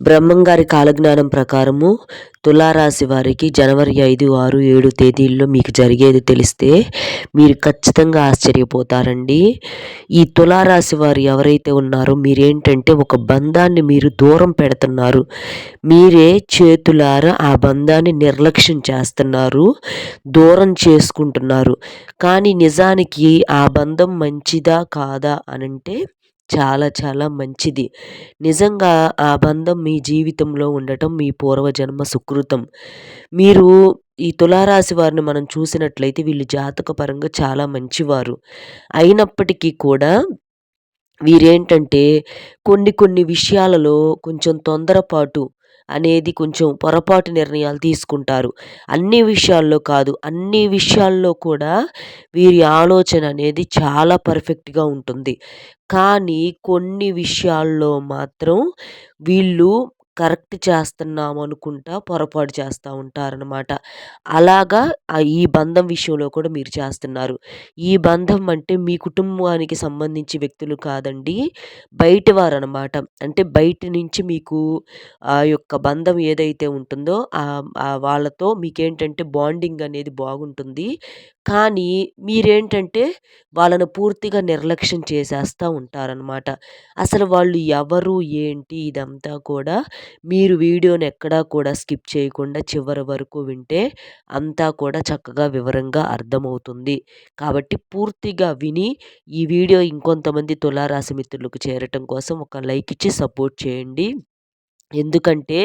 బ్రహ్మంగారి కాలజ్ఞానం ప్రకారము తులారాశి వారికి జనవరి ఐదు ఆరు ఏడు తేదీల్లో మీకు జరిగేది తెలిస్తే మీరు ఖచ్చితంగా ఆశ్చర్యపోతారండి. ఈ తులారాశి వారు ఎవరైతే ఉన్నారో మీరేంటంటే ఒక బంధాన్ని మీరు దూరం పెడుతున్నారు. మీరే చేతులారా ఆ బంధాన్ని నిర్లక్ష్యం చేస్తున్నారు దూరం చేసుకుంటున్నారు. కానీ నిజానికి ఆ బంధం మంచిదా కాదా అనంటే చాలా చాలా మంచిది. నిజంగా ఆ బంధం మీ జీవితంలో ఉండటం మీ పూర్వజన్మ సుకృతం. మీరు ఈ తులారాశి వారిని మనం చూసినట్లయితే వీళ్ళు జాతక పరంగా చాలా మంచివారు. అయినప్పటికీ కూడా వీరేంటంటే కొన్ని కొన్ని విషయాలలో కొంచెం తొందరపాటు అనేది కొంచెం పొరపాటు నిర్ణయాలు తీసుకుంటారు. అన్ని విషయాల్లో కాదు అన్ని విషయాల్లో కూడా వీరి ఆలోచన అనేది చాలా పర్ఫెక్ట్గా ఉంటుంది. కానీ కొన్ని విషయాల్లో మాత్రం వీళ్ళు కరెక్ట్ చేస్తున్నాము అనుకుంటా పొరపాటు చేస్తూ ఉంటారనమాట అలాగా ఈ బంధం విషయంలో కూడా మీరు చేస్తున్నారు. ఈ బంధం అంటే మీ కుటుంబానికి సంబంధించి వ్యక్తులు కాదండి బయట వారు అనమాట అంటే బయట నుంచి మీకు ఆ యొక్క బంధం ఏదైతే ఉంటుందో వాళ్ళతో మీకేంటంటే బాండింగ్ అనేది బాగుంటుంది. కానీ మీరేంటంటే వాళ్ళను పూర్తిగా నిర్లక్ష్యం చేసేస్తూ ఉంటారనమాట అసలు వాళ్ళు ఎవరు ఏంటి ఇదంతా కూడా మీరు వీడియోని ఎక్కడా కూడా స్కిప్ చేయకుండా చివరి వరకు వింటే అంతా కూడా చక్కగా వివరంగా అర్థమవుతుంది. కాబట్టి పూర్తిగా విని ఈ వీడియో ఇంకొంతమంది తులారాశి మిత్రులకు చేరటం కోసం ఒక లైక్ ఇచ్చి సపోర్ట్ చేయండి. ఎందుకంటే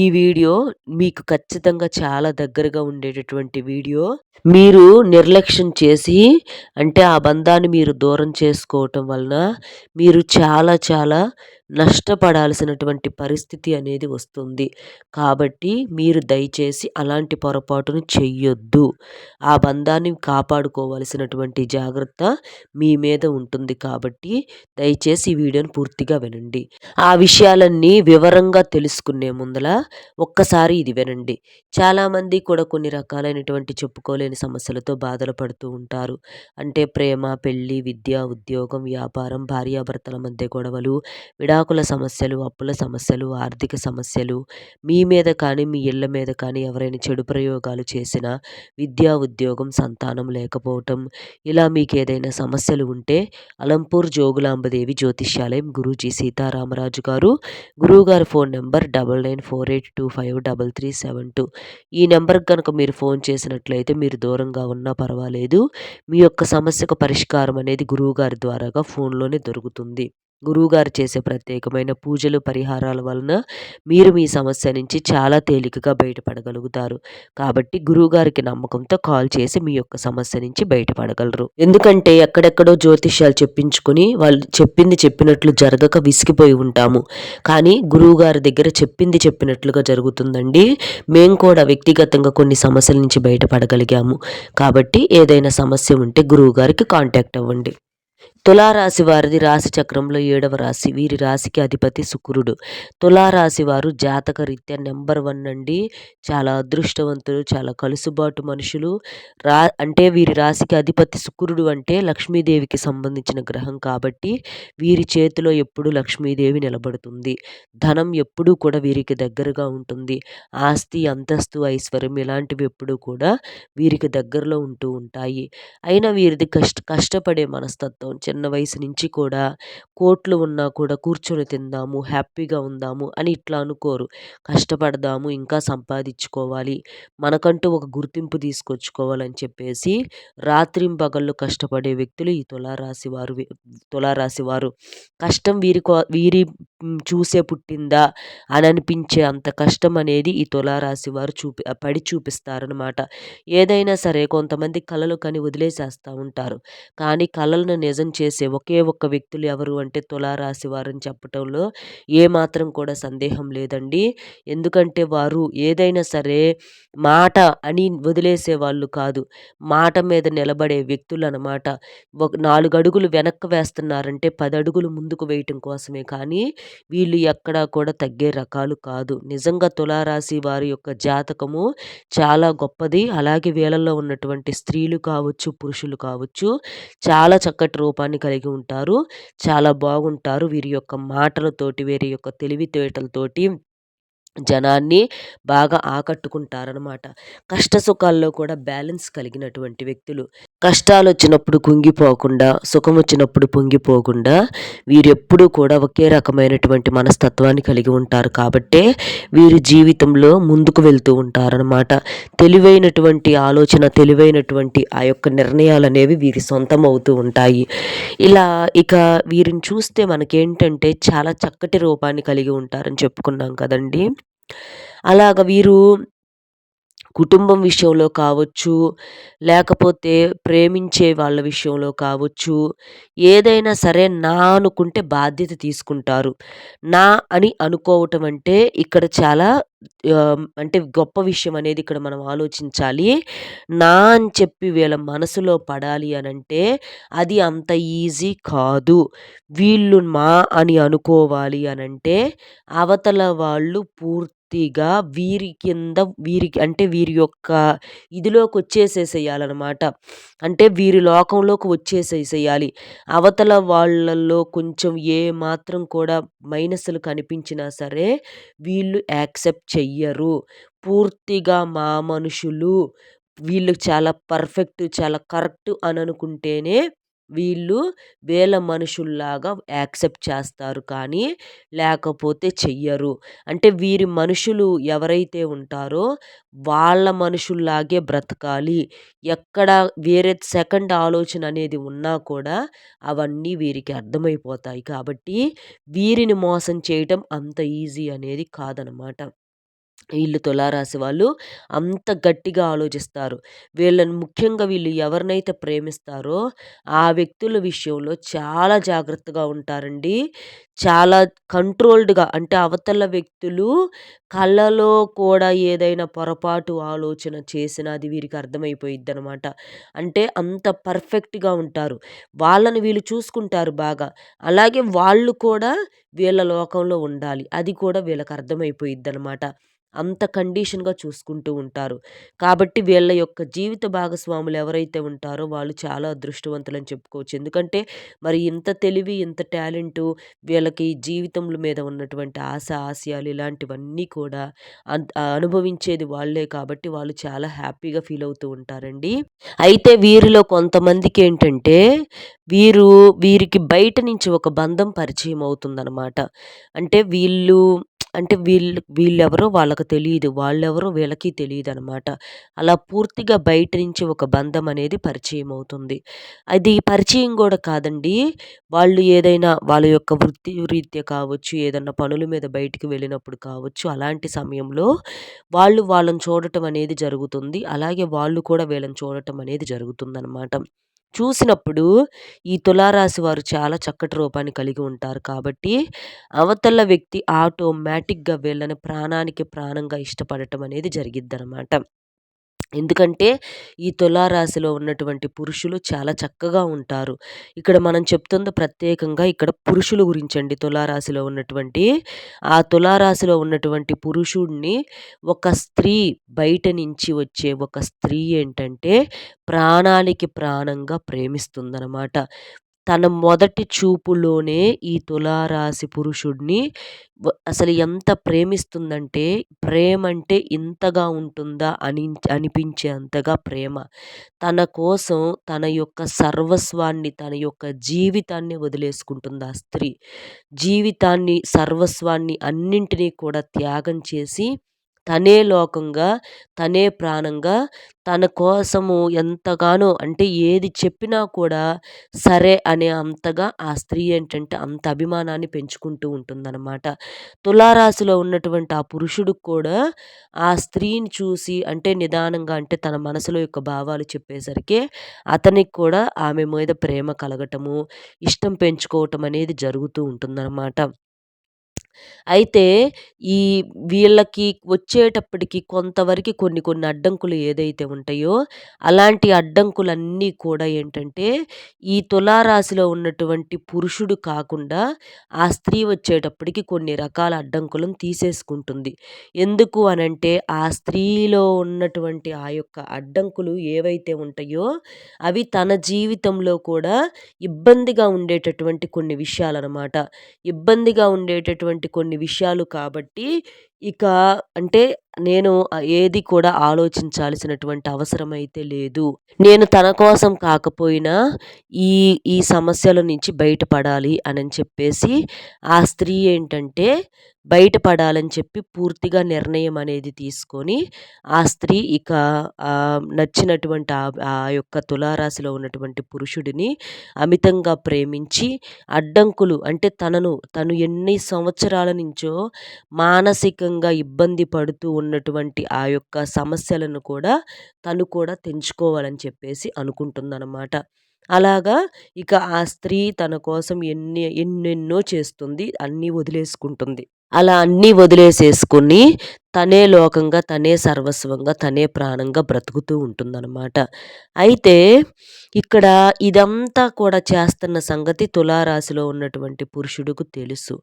ఈ వీడియో మీకు ఖచ్చితంగా చాలా దగ్గరగా ఉండేటటువంటి వీడియో. మీరు నిర్లక్ష్యం చేసి అంటే ఆ బంధాన్ని మీరు దూరం చేసుకోవటం వలన మీరు చాలా చాలా నష్టపడాల్సినటువంటి పరిస్థితి అనేది వస్తుంది. కాబట్టి మీరు దయచేసి అలాంటి పొరపాటును చెయ్యొద్దు. ఆ బంధాన్ని కాపాడుకోవాల్సినటువంటి జాగ్రత్త మీ మీద ఉంటుంది కాబట్టి దయచేసి ఈ వీడియోను పూర్తిగా వినండి. ఆ విషయాలన్నీ వివరంగా తెలుసుకునే ముందల ఒక్కసారి ఇది వినండి. చాలామంది కూడా కొన్ని రకాలైనటువంటి చెప్పుకోలేని సమస్యలతో బాధలు పడుతూ ఉంటారు. అంటే ప్రేమ పెళ్ళి విద్య ఉద్యోగం వ్యాపారం భార్యాభర్తల మధ్య గొడవలు విడాకుల సమస్యలు అప్పుల సమస్యలు ఆర్థిక సమస్యలు మీ మీద కానీ మీ ఇళ్ళ మీద కానీ ఎవరైనా చెడు ప్రయోగాలు చేసినా విద్యా ఉద్యోగం సంతానం లేకపోవటం ఇలా మీకు ఏదైనా సమస్యలు ఉంటే అలంపూర్ జోగులాంబదేవి జ్యోతిష్యాలయం గురూజీ సీతారామరాజు గారు గురువుగారి phone number double nine four eight two five double three seven two. ఈ నెంబర్కి కనుక మీరు ఫోన్ చేసినట్లయితే మీరు దూరంగా ఉన్నా పర్వాలేదు. మీ యొక్క సమస్యకు పరిష్కారం అనేది గురువుగారి ద్వారాగా ఫోన్లోనే దొరుకుతుంది. గురువుగారు చేసే ప్రత్యేకమైన పూజలు పరిహారాల వలన మీరు మీ సమస్య నుంచి చాలా తేలికగా బయటపడగలుగుతారు. కాబట్టి గురువుగారికి నమ్మకంతో కాల్ చేసి మీ యొక్క సమస్య నుంచి బయటపడగలరు. ఎందుకంటే ఎక్కడెక్కడో జ్యోతిష్యాలు చెప్పించుకొని వాళ్ళు చెప్పింది చెప్పినట్లు జరగక విసిగిపోయి ఉంటాము. కానీ గురువుగారి దగ్గర చెప్పింది చెప్పినట్లుగా జరుగుతుందండి. మేము కూడా వ్యక్తిగతంగా కొన్ని సమస్యల నుంచి బయటపడగలిగాము. కాబట్టి ఏదైనా సమస్య ఉంటే గురువుగారికి కాంటాక్ట్ అవ్వండి. తులారాశి వారిది రాశి చక్రంలో ఏడవ రాశి. వీరి రాశికి అధిపతి శుక్రుడు. తులారాశి వారు జాతక రీత్యా నెంబర్ వన్ అండి. చాలా అదృష్టవంతులు చాలా కలుసుబాటు మనుషులు. రా అంటే వీరి రాశికి అధిపతి శుక్రుడు అంటే లక్ష్మీదేవికి సంబంధించిన గ్రహం కాబట్టి వీరి చేతిలో ఎప్పుడు లక్ష్మీదేవి నిలబడుతుంది. ధనం ఎప్పుడూ కూడా వీరికి దగ్గరగా ఉంటుంది. ఆస్తి అంతస్తు ఐశ్వర్యం ఇలాంటివి ఎప్పుడూ కూడా వీరికి దగ్గరలో ఉంటూ ఉంటాయి. అయినా వీరిది కష్ట కష్టపడే మనస్తత్వం చిన్న వయసు నుంచి కూడా కోట్లు ఉన్నా కూడా కూర్చొని తిందాము హ్యాపీగా ఉందాము అని ఇట్లా అనుకోరు. కష్టపడదాము ఇంకా సంపాదించుకోవాలి. మనకంటూ ఒక గుర్తింపు తీసుకొచ్చుకోవాలని చెప్పేసి రాత్రింపగళ్ళు కష్టపడే వ్యక్తులు ఈ తులారాశి వారు తులారాశి వారు. కష్టం వీరి వీరి చూసే పుట్టిందా అని అనిపించే అంత కష్టం అనేది ఈ తులారాశి వారు చూపి పడి చూపిస్తారనమాట ఏదైనా సరే కొంతమంది కళలు కని వదిలేసేస్తూ ఉంటారు. కానీ కళలను నిజం చేసే ఒకే ఒక్క వ్యక్తులు ఎవరు అంటే తులారాశి వారని చెప్పటంలో ఏమాత్రం కూడా సందేహం లేదండి. ఎందుకంటే వారు ఏదైనా సరే మాట అని వదిలేసే వాళ్ళు కాదు. మాట మీద నిలబడే వ్యక్తులు అనమాట ఒక నాలుగు అడుగులు వెనక్కి వేస్తున్నారంటే పది అడుగులు ముందుకు వేయటం కోసమే కానీ వీళ్ళు ఎక్కడా కూడా తగ్గే రకాలు కాదు. నిజంగా తులారాశి వారి యొక్క జాతకము చాలా గొప్పది. అలాగే వీళ్ళల్లో ఉన్నటువంటి స్త్రీలు కావచ్చు పురుషులు కావచ్చు చాలా చక్కటి రూపాన్ని వ్యక్తిత్వాన్ని కలిగి ఉంటారు. చాలా బాగుంటారు వీరి యొక్క మాటలతోటి వీరి యొక్క తెలివితేటలతోటి జనాన్ని బాగా ఆకట్టుకుంటారనమాట కష్ట సుఖాల్లో కూడా బ్యాలెన్స్ కలిగినటువంటి వ్యక్తులు. కష్టాలు వచ్చినప్పుడు కుంగిపోకుండా సుఖం వచ్చినప్పుడు పొంగిపోకుండా వీరెప్పుడూ కూడా ఒకే రకమైనటువంటి మనస్తత్వాన్ని కలిగి ఉంటారు. కాబట్టే వీరి జీవితంలో ముందుకు వెళ్తూ ఉంటారనమాట తెలివైనటువంటి ఆలోచన తెలివైనటువంటి ఆ యొక్క నిర్ణయాలు అనేవి వీరి సొంతం అవుతూ ఉంటాయి. ఇలా ఇక వీరిని చూస్తే మనకేంటంటే చాలా చక్కటి రూపాన్ని కలిగి ఉంటారని చెప్పుకున్నాం కదండి. అలాగ వీరు కుటుంబం విషయంలో కావచ్చు లేకపోతే ప్రేమించే వాళ్ళ విషయంలో కావచ్చు ఏదైనా సరే నా అనుకుంటే బాధ్యత తీసుకుంటారు. నా అని అనుకోవటం అంటే ఇక్కడ చాలా అంటే గొప్ప విషయం అనేది ఇక్కడ మనం ఆలోచించాలి. నా అని చెప్పి వీళ్ళ మనసులో పడాలి అని అంటే అది అంత ఈజీ కాదు. వీళ్ళు మా అని అనుకోవాలి అనంటే అవతల వాళ్ళు పూర్తి పూర్తిగా వీరి కింద వీరికి అంటే వీరి యొక్క ఇదిలోకి వచ్చేసేసేయాలన్నమాట అంటే వీరి లోకంలోకి వచ్చేసేసేయాలి. అవతల వాళ్ళల్లో కొంచెం ఏ మాత్రం కూడా మైనస్లు కనిపించినా సరే వీళ్ళు యాక్సెప్ట్ చెయ్యరు. పూర్తిగా మా మనుషులు వీళ్ళు చాలా పర్ఫెక్ట్ చాలా కరెక్ట్ అని అనుకుంటేనే వీళ్ళు వీళ్ళ మనుషుల్లాగా యాక్సెప్ట్ చేస్తారు కానీ లేకపోతే చెయ్యరు. అంటే వీరి మనుషులు ఎవరైతే ఉంటారో వాళ్ళ మనుషుల్లాగే బ్రతకాలి. ఎక్కడ వేరే సెకండ్ ఆలోచన అనేది ఉన్నా కూడా అవన్నీ వీరికి అర్థమైపోతాయి కాబట్టి వీరిని మోసం చేయటం అంత ఈజీ అనేది కాదనమాట. వీళ్ళు తులారాశి వాళ్ళు అంత గట్టిగా ఆలోచిస్తారు. వీళ్ళని ముఖ్యంగా వీళ్ళు ఎవరినైతే ప్రేమిస్తారో ఆ వ్యక్తుల విషయంలో చాలా జాగ్రత్తగా ఉంటారండి. చాలా కంట్రోల్డ్గా అంటే అవతల వ్యక్తులు కళ్ళలో కూడా ఏదైనా పొరపాటు ఆలోచన చేసినా అది వీరికి అర్థమైపోయిద్ది అనమాట అంటే అంత పర్ఫెక్ట్గా ఉంటారు. వాళ్ళని వీళ్ళు చూసుకుంటారు బాగా. అలాగే వాళ్ళు కూడా వీళ్ళ లోకంలో ఉండాలి. అది కూడా వీళ్ళకి అర్థమైపోయిద్ది అనమాట అంత కండిషన్గా చూసుకుంటూ ఉంటారు. కాబట్టి వీళ్ళ యొక్క జీవిత భాగస్వాములు ఎవరైతే ఉంటారో వాళ్ళు చాలా అదృష్టవంతులని చెప్పుకోవచ్చు. ఎందుకంటే మరి ఇంత తెలివి ఇంత టాలెంటు వీళ్ళకి జీవితంలో మీద ఉన్నటువంటి ఆశ ఆశయాలు ఇలాంటివన్నీ కూడా అనుభవించేది వాళ్ళే కాబట్టి వాళ్ళు చాలా హ్యాపీగా ఫీల్ అవుతూ ఉంటారండి. అయితే వీరిలో కొంతమందికి ఏంటంటే వీరు వీరికి బయట నుంచి ఒక బంధం పరిచయం అవుతుందన్నమాట. అంటే వీళ్ళు అంటే వీళ్ళు వీళ్ళెవరో వాళ్ళకి తెలియదు వాళ్ళెవరో వీళ్ళకి తెలియదు అనమాట అలా పూర్తిగా బయట నుంచి ఒక బంధం అనేది పరిచయం అవుతుంది. అది పరిచయం కూడా కాదండి. వాళ్ళు ఏదైనా వాళ్ళ యొక్క వృత్తి రీత్యా కావచ్చు ఏదన్నా పనుల మీద బయటికి వెళ్ళినప్పుడు కావచ్చు అలాంటి సమయంలో వాళ్ళు వాళ్ళని చూడటం అనేది జరుగుతుంది. అలాగే వాళ్ళు కూడా వీళ్ళని చూడటం అనేది జరుగుతుందనమాట. చూసినప్పుడు ఈ తులారాశి వారు చాలా చక్కటి రూపాన్ని కలిగి ఉంటారు కాబట్టి అవతల వ్యక్తి ఆటోమేటిక్గా వీళ్ళని ప్రాణానికి ప్రాణంగా ఇష్టపడటం అనేది జరిగిద్దనమాట ఎందుకంటే ఈ తులారాశిలో ఉన్నటువంటి పురుషులు చాలా చక్కగా ఉంటారు. ఇక్కడ మనం చెప్తుంది ప్రత్యేకంగా ఇక్కడ పురుషుల గురించి అండి తులారాశిలో ఉన్నటువంటి ఆ తులారాశిలో ఉన్నటువంటి పురుషుడిని ఒక స్త్రీ బయట నుంచి వచ్చే ఒక స్త్రీ ఏంటంటే ప్రాణానికి ప్రాణంగా ప్రేమిస్తుందనమాట తన మొదటి చూపులోనే ఈ తులారాశి పురుషుడిని అసలు ఎంత ప్రేమిస్తుందంటే ప్రేమ అంటే ఇంతగా ఉంటుందా అని అనిపించేంతగా ప్రేమ. తన కోసం తన యొక్క సర్వస్వాన్ని తన యొక్క జీవితాన్ని వదిలేసుకుంటుంది ఆ స్త్రీ. జీవితాన్ని సర్వస్వాన్ని అన్నింటినీ కూడా త్యాగం చేసి తనే లోకంగా తనే ప్రాణంగా తన కోసము ఎంతగానో అంటే ఏది చెప్పినా కూడా సరే అనే అంతగా ఆ స్త్రీ ఏంటంటే అంత అభిమానాన్ని పెంచుకుంటూ ఉంటుందన్నమాట. తులారాశిలో ఉన్నటువంటి ఆ పురుషుడు కూడా ఆ స్త్రీని చూసి అంటే నిదానంగా అంటే తన మనసులో యొక్క భావాలు చెప్పేసరికి అతనికి కూడా ఆమె మీద ప్రేమ కలగటము ఇష్టం పెంచుకోవటం అనేది జరుగుతూ ఉంటుందన్నమాట. అయితే ఈ వీళ్ళకి వచ్చేటప్పటికి కొంతవరకు కొన్ని కొన్ని అడ్డంకులు ఏదైతే ఉంటాయో అలాంటి అడ్డంకులన్నీ కూడా ఏంటంటే ఈ తులారాశిలో ఉన్నటువంటి పురుషుడు కాకుండా ఆ స్త్రీ వచ్చేటప్పటికి కొన్ని రకాల అడ్డంకులను తీసేసుకుంటుంది. ఎందుకు అనంటే ఆ స్త్రీలో ఉన్నటువంటి ఆ యొక్క అడ్డంకులు ఏవైతే ఉంటాయో అవి తన జీవితంలో కూడా ఇబ్బందిగా ఉండేటటువంటి కొన్ని విషయాలన్నమాట ఇబ్బందిగా ఉండేటటువంటి కొన్ని విషయాలు కాబట్టి ఇక అంటే నేను ఏది కూడా ఆలోచించాల్సినటువంటి అవసరం అయితే లేదు. నేను తన కోసం కాకపోయినా ఈ ఈ సమస్యల నుంచి బయటపడాలి అని చెప్పేసి ఆ స్త్రీ ఏంటంటే బయటపడాలని చెప్పి పూర్తిగా నిర్ణయం అనేది తీసుకొని ఆ స్త్రీ ఇక నచ్చినటువంటి ఆ యొక్క తులారాశిలో ఉన్నటువంటి పురుషుడిని అమితంగా ప్రేమించి అడ్డంకులు అంటే తనను తను ఎన్ని సంవత్సరాల నుంచో మానసికంగా ఇబ్బంది పడుతూ ఉన్నటువంటి ఆ యొక్క సమస్యలను కూడా తను కూడా తెంచుకోవాలని చెప్పేసి అనుకుంటుందన్నమాట. అలాగా ఇక ఆ స్త్రీ తన కోసం ఎన్ని ఎన్నెన్నో చేస్తుంది అన్నీ వదిలేసుకుంటుంది. అలా అన్నీ వదిలేసేసుకొని తనే లోకంగా తనే సర్వస్వంగా తనే ప్రాణంగా బ్రతుకుతూ ఉంటుందన్నమాట. అయితే ఇక్కడ ఇదంతా కూడా చేస్తున్న సంగతి తులారాశిలో ఉన్నటువంటి పురుషుడుకు తెలుసు.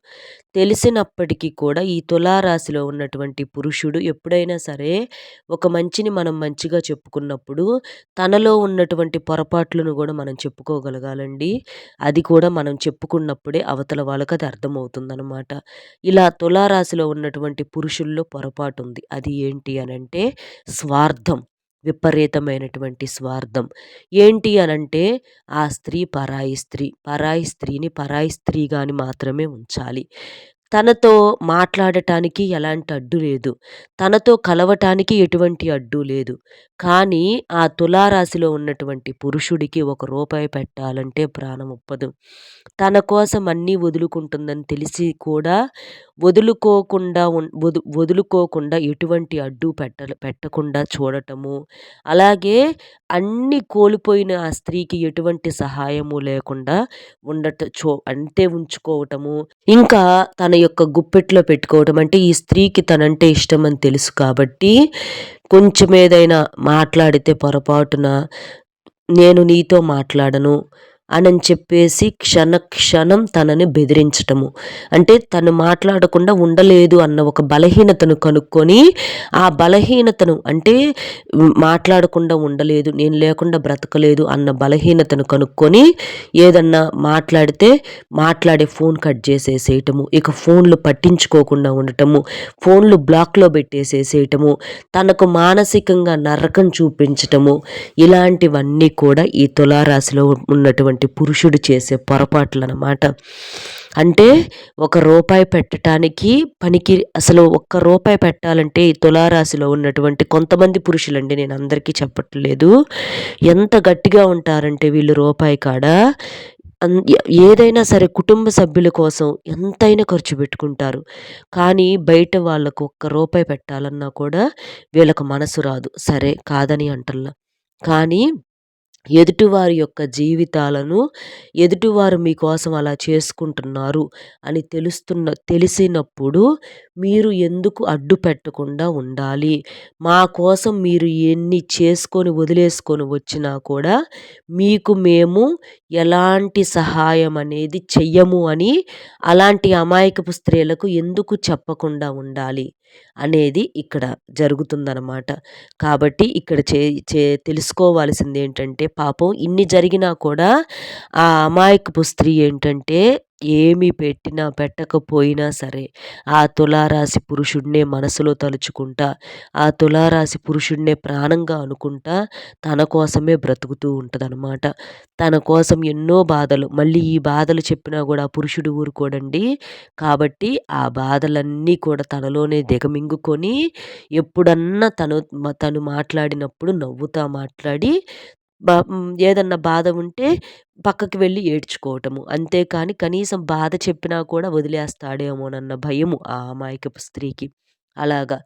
తెలిసినప్పటికీ కూడా ఈ తులారాశిలో ఉన్నటువంటి పురుషుడు ఎప్పుడైనా సరే ఒక మంచిని మనం మంచిగా చెప్పుకున్నప్పుడు తనలో ఉన్నటువంటి పొరపాట్లను కూడా మనం చెప్పుకోగలగాలండి. అది కూడా మనం చెప్పుకున్నప్పుడే అవతల వాళ్ళకి అది అర్థమవుతుందనమాట ఇలా తులారాశిలో ఉన్నటువంటి పురుషుల్లో పొరపాటు ఉంది అది ఏంటి అనంటే స్వార్థం విపరీతమైనటువంటి స్వార్థం. ఏంటి అనంటే ఆ స్త్రీ పరాయి స్త్రీ పరాయి స్త్రీని పరాయి స్త్రీగాని మాత్రమే ఉంచాలి. తనతో మాట్లాడటానికి ఎలాంటి అడ్డు లేదు. తనతో కలవటానికి ఎటువంటి అడ్డు లేదు. కానీ ఆ తులారాశిలో ఉన్నటువంటి పురుషుడికి ఒక రూపాయి పెట్టాలంటే ప్రాణం ఒప్పదు. తన కోసం అన్నీ వదులుకుంటుందని తెలిసి కూడా వదులుకోకుండా వదు వదులుకోకుండా ఎటువంటి అడ్డు పెట్ట పెట్టకుండా చూడటము అలాగే అన్ని కోల్పోయిన ఆ స్త్రీకి ఎటువంటి సహాయము లేకుండా ఉండట చో అంతే ఉంచుకోవటము ఇంకా తన యొక్క గుప్పెట్లో పెట్టుకోవటం అంటే ఈ స్త్రీకి తనంటే ఇష్టం అని తెలుసు కాబట్టి కొంచెం ఏదైనా మాట్లాడితే పొరపాటున నేను నీతో మాట్లాడను అని చెప్పేసి క్షణ క్షణం తనని బెదిరించటము. అంటే తను మాట్లాడకుండా ఉండలేదు అన్న ఒక బలహీనతను కనుక్కొని ఆ బలహీనతను అంటే మాట్లాడకుండా ఉండలేదు నేను లేకుండా బ్రతకలేదు అన్న బలహీనతను కనుక్కొని ఏదన్నా మాట్లాడితే మాట్లాడే ఫోన్ కట్ చేసేసేయటము. ఇక ఫోన్లు పట్టించుకోకుండా ఉండటము ఫోన్లు బ్లాక్లో పెట్టేసేసేయటము తనకు మానసికంగా నరకం చూపించటము ఇలాంటివన్నీ కూడా ఈ తులారాశిలో ఉన్నటువంటి ఉన్నటువంటి పురుషుడు చేసే పొరపాట్లు అనమాట అంటే ఒక రూపాయి పెట్టడానికి పనికి అసలు ఒక్క రూపాయి పెట్టాలంటే ఈ తులారాశిలో ఉన్నటువంటి కొంతమంది పురుషులండి నేను అందరికీ చెప్పట్లేదు. ఎంత గట్టిగా ఉంటారంటే వీళ్ళు రూపాయి కాడ. ఏదైనా సరే కుటుంబ సభ్యుల కోసం ఎంతైనా ఖర్చు పెట్టుకుంటారు. కానీ బయట వాళ్ళకు ఒక్క రూపాయి పెట్టాలన్నా కూడా వీళ్ళకు మనసు రాదు. సరే కాదని అంటల్లా కానీ ఎదుటివారి యొక్క జీవితాలను ఎదుటివారు మీకోసం అలా చేసుకుంటున్నారు అని తెలుస్తున్న తెలిసినప్పుడు మీరు ఎందుకు అడ్డు పెట్టకుండా ఉండాలి? మా కోసం మీరు ఎన్ని చేసుకొని వదిలేసుకొని వచ్చినా కూడా మీకు మేము ఎలాంటి సహాయం అనేది చెయ్యము అని అలాంటి అమాయకపు స్త్రీలకు ఎందుకు చెప్పకుండా ఉండాలి అనేది ఇక్కడ జరుగుతుందనమాట కాబట్టి ఇక్కడ చే చే తెలుసుకోవాల్సింది ఏంటంటే పాపం ఇన్ని జరిగినా కూడా ఆ అమాయకపు స్త్రీ ఏంటంటే ఏమి పెట్టినా పెట్టకపోయినా సరే ఆ తులారాశి పురుషుడినే మనసులో తలుచుకుంటా ఆ తులారాశి పురుషుడినే ప్రాణంగా అనుకుంటా తన కోసమే బ్రతుకుతూ ఉంటుందన్నమాట. తన కోసం ఎన్నో బాధలు మళ్ళీ ఈ బాధలు చెప్పినా కూడా పురుషుడు ఊరుకోడండి. కాబట్టి ఆ బాధలన్నీ కూడా తనలోనే దిగమింగుకొని ఎప్పుడన్నా తను తను మాట్లాడినప్పుడు నవ్వుతా మాట్లాడి ఏదన్నా బాధ ఉంటే పక్కకి వెళ్ళి ఏడ్చుకోవటము. అంతేకాని కనీసం బాధ చెప్పినా కూడా వదిలేస్తాడేమోనన్న భయము ఆ అమాయకపు స్త్రీకి. అలాగా.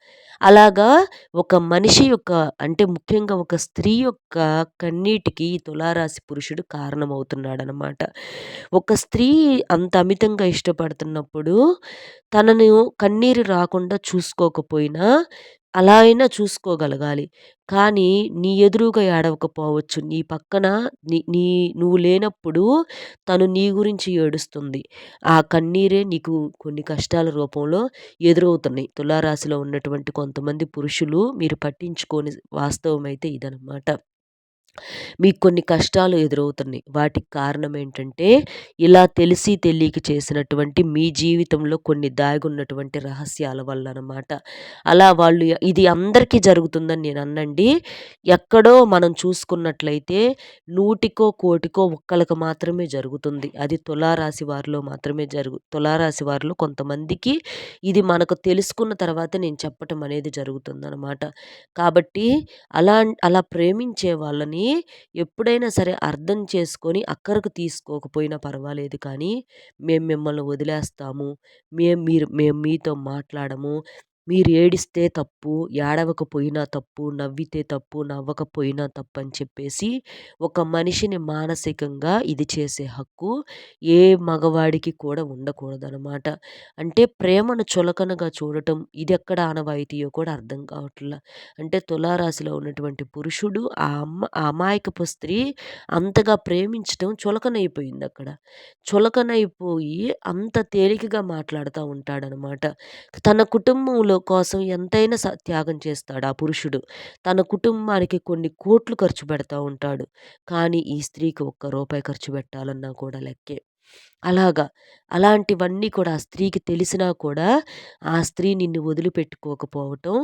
అలాగా ఒక మనిషి యొక్క అంటే ముఖ్యంగా ఒక స్త్రీ యొక్క కన్నీటికి తులారాశి పురుషుడు కారణమవుతున్నాడనమాట. ఒక స్త్రీ అంత అమితంగా ఇష్టపడుతున్నప్పుడు తనను కన్నీరు రాకుండా చూసుకోకపోయినా అలా అయినా చూసుకోగలగాలి. కానీ నీ ఎదురుగా ఏడవకపోవచ్చు. నీ పక్కన నీ నీ నువ్వు లేనప్పుడు తను నీ గురించి ఏడుస్తుంది. ఆ కన్నీరే నీకు కొన్ని కష్టాల రూపంలో ఎదురవుతున్నాయి. తులారాశిలో ఉన్నటువంటి కొంతమంది పురుషులు మీరు పట్టించుకోని వాస్తవం అయితే ఇదనమాట మీకు కొన్ని కష్టాలు ఎదురవుతున్నాయి. వాటికి కారణం ఏంటంటే ఇలా తెలిసి తెలియక చేసినటువంటి మీ జీవితంలో కొన్ని దాగున్నటువంటి రహస్యాల వల్ల అనమాట అలా వాళ్ళు ఇది అందరికీ జరుగుతుందని నేను అన్నండి. ఎక్కడో మనం చూసుకున్నట్లయితే నూటికో కోటికో ఒక్కలకు మాత్రమే జరుగుతుంది. అది తులారాశి వారిలో మాత్రమే జరుగు తులారాశి వారిలో కొంతమందికి ఇది మనకు తెలుసుకున్న తర్వాత నేను చెప్పటం అనేది జరుగుతుందనమాట. కాబట్టి అలా అలా ప్రేమించే వాళ్ళని ఎప్పుడైనా సరే అర్థం చేసుకొని అక్కరకు తీసుకోకపోయినా పర్వాలేదు. కానీ మేము మిమ్మల్ని వదిలేస్తాము. మేము మీరు మేము మీతో మాట్లాడము. మీరు ఏడిస్తే తప్పు ఏడవకపోయినా తప్పు నవ్వితే తప్పు నవ్వకపోయినా తప్పు అని చెప్పేసి ఒక మనిషిని మానసికంగా ఇది చేసే హక్కు ఏ మగవాడికి కూడా ఉండకూడదనమాట అంటే ప్రేమను చులకనగా చూడటం ఇది ఎక్కడ ఆనవాయితీయో కూడా అర్థం కావట్లా. అంటే తులారాశిలో ఉన్నటువంటి పురుషుడు ఆ అమ్మ ఆ అమాయకపు స్త్రీ అంతగా ప్రేమించటం చులకనైపోయింది అక్కడ చులకనైపోయి అంత తేలికగా మాట్లాడుతూ ఉంటాడనమాట తన కుటుంబంలో కోసం ఎంతైనా స త్యాగం చేస్తాడు ఆ పురుషుడు. తన కుటుంబానికి కొన్ని కోట్లు ఖర్చు పెడతా ఉంటాడు. కానీ ఈ స్త్రీకి ఒక్క రూపాయి ఖర్చు పెట్టాలన్నా కూడా లెక్కే. అలాగా. అలాంటివన్నీ కూడా ఆ స్త్రీకి తెలిసినా కూడా ఆ స్త్రీ నిన్ను వదిలిపెట్టుకోకపోవటం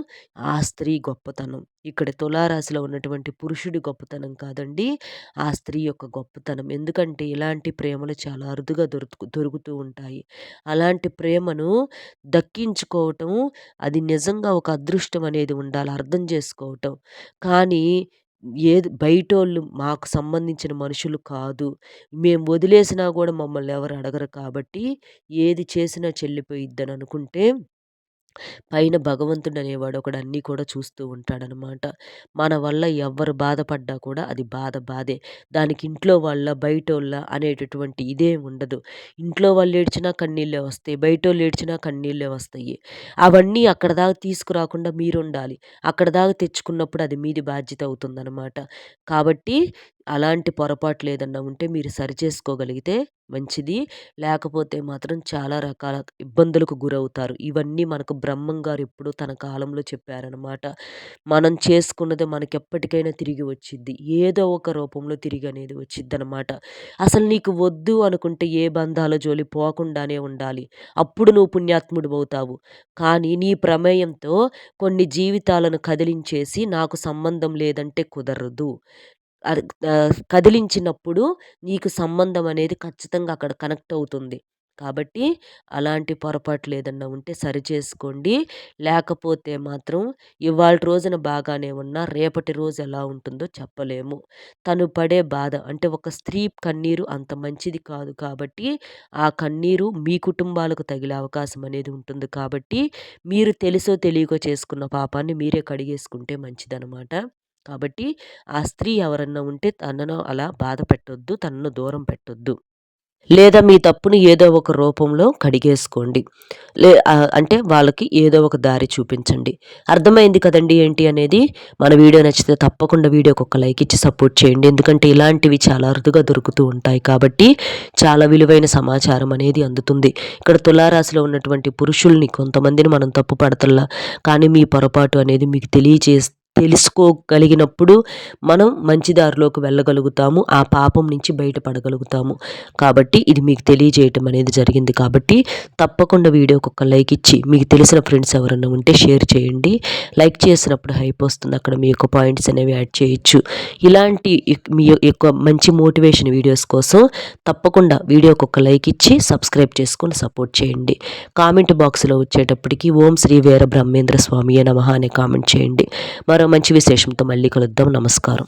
ఆ స్త్రీ గొప్పతనం. ఇక్కడ తులారాశిలో ఉన్నటువంటి పురుషుడి గొప్పతనం కాదండి ఆ స్త్రీ యొక్క గొప్పతనం. ఎందుకంటే ఇలాంటి ప్రేమలు చాలా అరుదుగా దొరుకు దొరుకుతూ ఉంటాయి. అలాంటి ప్రేమను దక్కించుకోవటం అది నిజంగా ఒక అదృష్టం అనేది ఉండాలి అర్థం చేసుకోవటం. కానీ ఏది బయటోళ్ళు మాకు సంబంధించిన మనుషులు కాదు. మేము వదిలేసినా కూడా మమ్మల్ని ఎవరు అడగరు కాబట్టి ఏది చేసినా చెల్లిపోయిద్దని అనుకుంటే పైన భగవంతుడు అనేవాడు ఒకడు అన్నీ కూడా చూస్తూ ఉంటాడనమాట. మన వల్ల ఎవ్వరు బాధపడ్డా కూడా అది బాధ బాధే. దానికి ఇంట్లో వాళ్ళ బయటోళ్ళ అనేటటువంటి ఇదే ఉండదు. ఇంట్లో వాళ్ళు ఏడ్చినా కన్నీళ్ళే వస్తాయి. బయటోళ్ళు ఏడ్చినా కన్నీళ్ళే వస్తాయి. అవన్నీ అక్కడ దాకా తీసుకురాకుండా మీరు ఉండాలి అక్కడ దాకా తెచ్చుకున్నప్పుడు అది మీది బాధ్యత అవుతుందన్నమాట కాబట్టి అలాంటి పొరపాట్లు ఏదన్నా ఉంటే మీరు సరిచేసుకోగలిగితే మంచిది. లేకపోతే మాత్రం చాలా రకాల ఇబ్బందులకు గురవుతారు. ఇవన్నీ మనకు బ్రహ్మం గారు ఎప్పుడూ తన కాలంలో చెప్పారనమాట మనం చేసుకున్నది మనకి ఎప్పటికైనా తిరిగి వచ్చిద్ది. ఏదో ఒక రూపంలో తిరిగి అనేది వచ్చిద్ది అనమాట అసలు నీకు వద్దు అనుకుంటే ఏ బంధాల జోలి పోకుండానే ఉండాలి. అప్పుడు నువ్వు పుణ్యాత్ముడు అవుతావు. కానీ నీ ప్రమేయంతో కొన్ని జీవితాలను కదిలించేసి నాకు సంబంధం లేదంటే కుదరదు. కదిలించినప్పుడు నీకు సంబంధం అనేది ఖచ్చితంగా అక్కడ కనెక్ట్ అవుతుంది. కాబట్టి అలాంటి పొరపాట్లు ఏదన్నా ఉంటే సరిచేసుకోండి లేకపోతే మాత్రం ఇవాళ రోజున బాగానే ఉన్నా రేపటి రోజు ఎలా ఉంటుందో చెప్పలేము. తను పడే బాధ అంటే ఒక స్త్రీ కన్నీరు అంత మంచిది కాదు కాబట్టి ఆ కన్నీరు మీ కుటుంబాలకు తగిలే అవకాశం అనేది ఉంటుంది కాబట్టి మీరు తెలుసో తెలియకో చేసుకున్న పాపాన్ని మీరే కడిగేసుకుంటే మంచిదనమాట కాబట్టి ఆ స్త్రీ ఎవరన్నా ఉంటే తనను అలా బాధ పెట్టొద్దు తనను దూరం పెట్టొద్దు. లేదా మీ తప్పుని ఏదో ఒక రూపంలో కడిగేసుకోండి. లే అంటే వాళ్ళకి ఏదో ఒక దారి చూపించండి. అర్థమైంది కదండి ఏంటి అనేది? మన వీడియో నచ్చితే తప్పకుండా వీడియోకి ఒక లైక్ ఇచ్చి సపోర్ట్ చేయండి. ఎందుకంటే ఇలాంటివి చాలా అరుదుగా దొరుకుతూ ఉంటాయి కాబట్టి చాలా విలువైన సమాచారం అనేది అందుతుంది. ఇక్కడ తులారాశిలో ఉన్నటువంటి పురుషుల్ని కొంతమందిని మనం తప్పు పడతల్లా కానీ మీ పొరపాటు అనేది మీకు తెలియజేస్తే తెలుసుకోగలిగినప్పుడు మనం మంచి దారిలోకి వెళ్ళగలుగుతాము ఆ పాపం నుంచి బయటపడగలుగుతాము. కాబట్టి ఇది మీకు తెలియజేయటం అనేది జరిగింది. కాబట్టి తప్పకుండా వీడియోకి ఒక లైక్ ఇచ్చి మీకు తెలిసిన ఫ్రెండ్స్ ఎవరైనా ఉంటే షేర్ చేయండి. లైక్ చేసినప్పుడు హైప్ వస్తుంది. అక్కడ మీ యొక్క పాయింట్స్ అనేవి యాడ్ చేయొచ్చు. ఇలాంటి మీ యొక్క మంచి మోటివేషన్ వీడియోస్ కోసం తప్పకుండా వీడియోకి ఒక లైక్ ఇచ్చి సబ్స్క్రైబ్ చేసుకొని సపోర్ట్ చేయండి. కామెంట్ బాక్స్లో వచ్చేటప్పటికి ఓం శ్రీ వీర బ్రహ్మేంద్ర స్వామి నమ అనే కామెంట్ చేయండి. మరో మంచి విశేషంతో మళ్ళీ కలుద్దాం. నమస్కారం.